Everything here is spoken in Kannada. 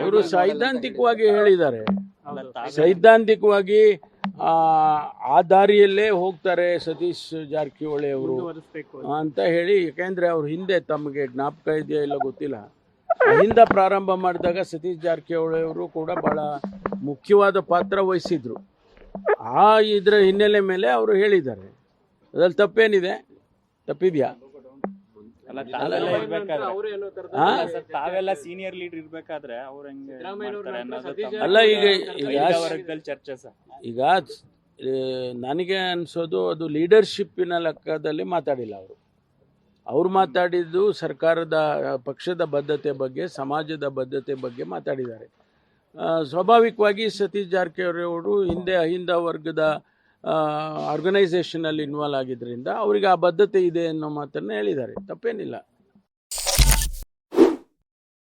ಅವರು ಸೈದ್ಧಾಂತಿಕವಾಗಿ ಹೇಳಿದ್ದಾರೆ. ಸೈದ್ಧಾಂತಿಕವಾಗಿ ಆ, ಆ ದಾರಿಯಲ್ಲೇ ಹೋಗ್ತಾರೆ ಸತೀಶ್ ಜಾರಕಿಹೊಳಿ ಅವರು ಅಂತ. ಹೇಳಿ ಯಾಕೆಂದ್ರೆ ಅವ್ರ ಹಿಂದೆ ತಮಗೆ ಜ್ಞಾಪಕ ಇದೆಯಾ ಇಲ್ಲ ಗೊತ್ತಿಲ್ಲ. ಅಲ್ಲಿಂದ ಪ್ರಾರಂಭ ಮಾಡಿದಾಗ ಸತೀಶ್ ಜಾರಕಿಹೊಳಿ ಅವರು ಕೂಡ ಬಹಳ ಮುಖ್ಯವಾದ ಪಾತ್ರ ವಹಿಸಿದ್ರು. ಆ ಇದ್ರ ಹಿನ್ನೆಲೆ ಮೇಲೆ ಅವರು ಹೇಳಿದ್ದಾರೆ. ಅದ್ರಲ್ಲಿ ತಪ್ಪೇನಿದೆ? ತಪ್ಪಿದ್ಯಾ? ತಾವೆಲ್ಲ ಇರ್ಬೇಕಾದ್ರೆ ಹಾ? ಅಲ್ಲ ಸರ್, ತಾವೆಲ್ಲ ಸೀನಿಯರ್ ಲೀಡರ್ ಇರ್ಬೇಕಾದ್ರೆ ಅವ್ರ ಹೆಂಗೆ ಅಲ್ಲ ಈಗ ಈಗ ವರ್ಗದಲ್ಲಿ ಚರ್ಚೆ ಸರ್. ಈಗ ನನಗೆ ಅನ್ಸೋದು ಅದು ಲೀಡರ್ಶಿಪ್ಪಿನ ಲೆಕ್ಕದಲ್ಲಿ ಮಾತಾಡಿಲ್ಲ ಅವರು. ಅವ್ರು ಮಾತಾಡಿದ್ದು ಸರ್ಕಾರದ ಪಕ್ಷದ ಬದ್ಧತೆ ಬಗ್ಗೆ ಸಮಾಜದ ಬದ್ಧತೆ ಬಗ್ಗೆ ಮಾತಾಡಿದ್ದಾರೆ. ಸ್ವಾಭಾವಿಕವಾಗಿ ಸತೀಶ್ ಜಾರಕಿಹೊಳಿ ಅವರು ಹಿಂದೆ ಅಹಿಂದ ವರ್ಗದ ಆರ್ಗನೈಸೇಷನಲ್ಲಿ ಇನ್ವಾಲ್ವ್ ಆಗಿದ್ದರಿಂದ ಅವರಿಗೆ ಆ ಬದ್ಧತೆ ಇದೆ ಅನ್ನೋ ಮಾತನ್ನು ಹೇಳಿದ್ದಾರೆ. ತಪ್ಪೇನಿಲ್ಲ.